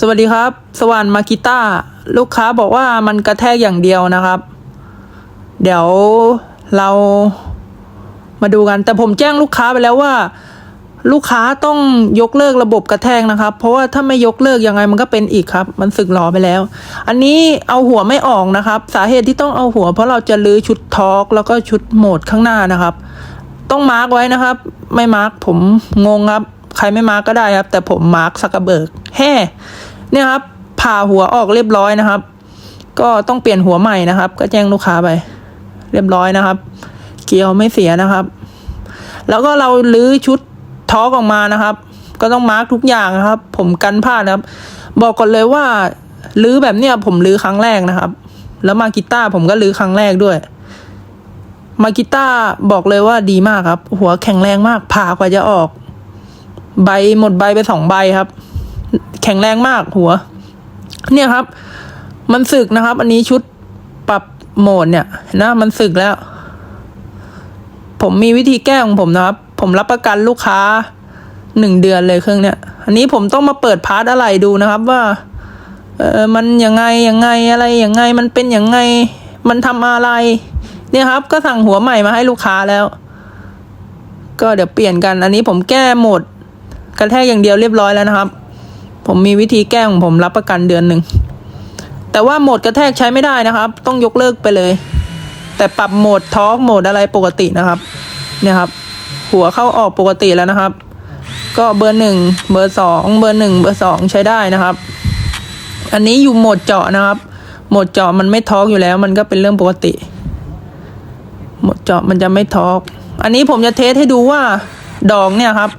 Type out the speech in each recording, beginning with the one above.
สวัสดีครับ สวรรค์มากิต้า ลูกค้าบอกว่ามันกระแทกอย่างเดียวนะครับ เดี๋ยวเรามาดูกัน แต่ผมแจ้งลูกค้าไปแล้วว่า ลูกค้าต้องยกเลิกระบบกระแทกนะครับ เพราะว่าถ้าไม่ยกเลิกยังไงมันก็เป็นอีกครับ มันสึกหลอไปแล้ว อันนี้เอาหัวไม่ออกนะครับ สาเหตุที่ต้องเอาหัว เพราะเราจะลื้อชุดทอร์กแล้วก็ชุดโหมดข้างหน้านะครับ ต้องมาร์กไว้นะครับ ไม่มาร์กผมงงครับใครไม่มาร์กก็ได้ครับ แต่ผมมาร์กสักกระเบิกแฮ่ เนี่ยครับผ่าหัวออกเรียบร้อยนะครับ ก็ต้องเปลี่ยนหัวใหม่นะครับ ก็แจ้งลูกค้าไป เรียบร้อยนะครับ เกลียวไม่เสียนะครับ แล้วก็เราลื้อชุดทอกออกมานะครับ ก็ต้องมาร์กทุกอย่างนะครับ ผมกันพลาดนะครับ บอกก่อนเลยว่าลื้อแบบเนี้ยผมลื้อครั้งแรกนะครับ แล้วมากีตาร์ผมก็ลื้อครั้งแรกด้วย มากิต้าบอกเลยว่าดีมากครับ หัวแข็งแรงมากผ่ากว่าจะออก ใบหมดใบไปสองใบครับ แข็งแรงมากหัว เนี่ยครับ มันสึกนะครับ อันนี้ชุดปรับโหมดเนี่ยนะมันสึกแล้ว ผมมีวิธีแก้ของผมนะครับ ผมรับประกันลูกค้าหนึ่งเดือนเลยเครื่องเนี่ย อันนี้ผมต้องมาเปิดพาร์ทอะไรดูนะครับว่า เออมันยังไงยังไงอะไรยังไงมันเป็นยังไง มันทำอะไร เนี่ยครับ ก็สั่งหัวใหม่มาให้ลูกค้าแล้ว ก็เดี๋ยวเปลี่ยนกัน อันนี้ผมแก้หมดกระแทกอย่างเดียวเรียบร้อยแล้วนะครับ ผมมีวิธีแก้ของผมรับประกันเดือนหนึ่ง แต่ว่าโหมดกระแทกใช้ไม่ได้นะครับ ต้องยกเลิกไปเลย แต่ปรับโหมดทอร์กโหมดอะไรปกตินะครับเนี่ยครับ หัวเข้าออกปกติแล้วนะครับ ก็เบอร์หนึ่งเบอร์สองเบอร์หนึ่งเบอร์สองใช้ได้นะครับ อันนี้อยู่โหมดเจาะนะครับ โหมดเจาะมันไม่ทอร์กอยู่แล้ว มันก็เป็นเรื่องปกติ โหมดเจาะมันจะไม่ทอร์กอันนี้ผมจะเทสให้ดูว่าดอกเนี่ยครับ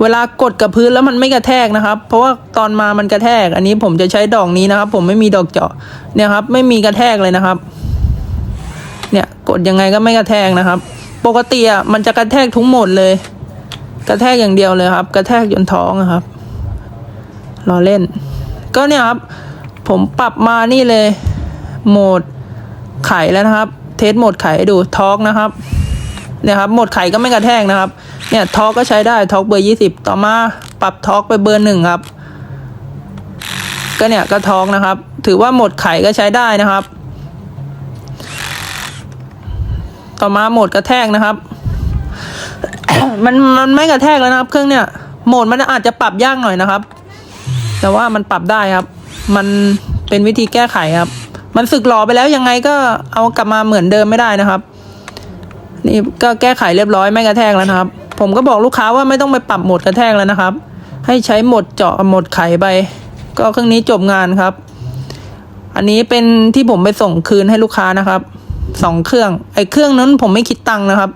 เวลากดกับพื้นแล้วมันไม่กระแทกนะครับ เพราะว่าตอนมามันกระแทก อันนี้ผมจะใช้ดอกนี้นะครับ ผมไม่มีดอกเจาะเนี่ยครับ ไม่มีกระแทกเลยนะครับ เนี่ยกดยังไงก็ไม่กระแทกนะครับ ปกติอะมันจะกระแทกทุกโหมดเลย กระแทกอย่างเดียวเลยครับ กระแทกจนท้องอะครับรอเล่น ก็เนี่ยครับ ผมปรับมานี่เลย โหมดไขแล้วนะครับ เทสโหมดไขให้ดูทอกนะครับ เนี่ยครับโหมดไขก็ไม่กระแทกนะครับ เนี่ยทอกก็ใช้ได้ทอกเบอร์ยี่สิบต่อมาปรับทอกไปเบอร์หนึ่งครับ ก็เนี่ยก็ทอกนะครับ ถือว่าหมดไขก็ใช้ได้นะครับ ต่อมาโหมดกระแทกนะครับ มันมันไม่กระแทกแล้วนะครับ เครื่องเนี่ยโหมดมันอาจจะปรับยากหน่อยนะครับ แต่ว่ามันปรับได้ครับ มันเป็นวิธีแก้ไขครับ มันสึกหลอไปแล้วยังไงก็เอากลับมาเหมือนเดิมไม่ได้นะครับ นี่ก็แก้ไขเรียบร้อยไม่กระแทกแล้วนะครับ ผมก็บอกลูกค้าว่าไม่ต้องไปปรับโหมดกระแทกแล้วนะครับ ให้ใช้โหมดเจาะโหมดไขไป ก็เครื่องนี้จบงานครับ อันนี้เป็นที่ผมไปส่งคืนให้ลูกค้านะครับสองเครื่องไอ้เครื่องนั้นผมไม่คิดตังค์นะครับ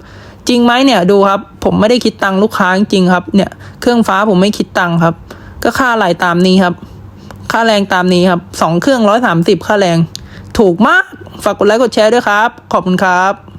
จริงไหมเนี่ยดูครับ ผมไม่ได้คิดตังค์ลูกค้าจริงครับเนี่ยเครื่องฟ้าผมไม่คิดตังค์ครับ ก็ค่าไหลตามนี้ครับ ค่าแรงตามนี้ครับสองเครื่องร้อยสามสิบค่าแรง ถูกมากฝากกดไลค์กดแชร์ด้วยครับ ขอบคุณครับ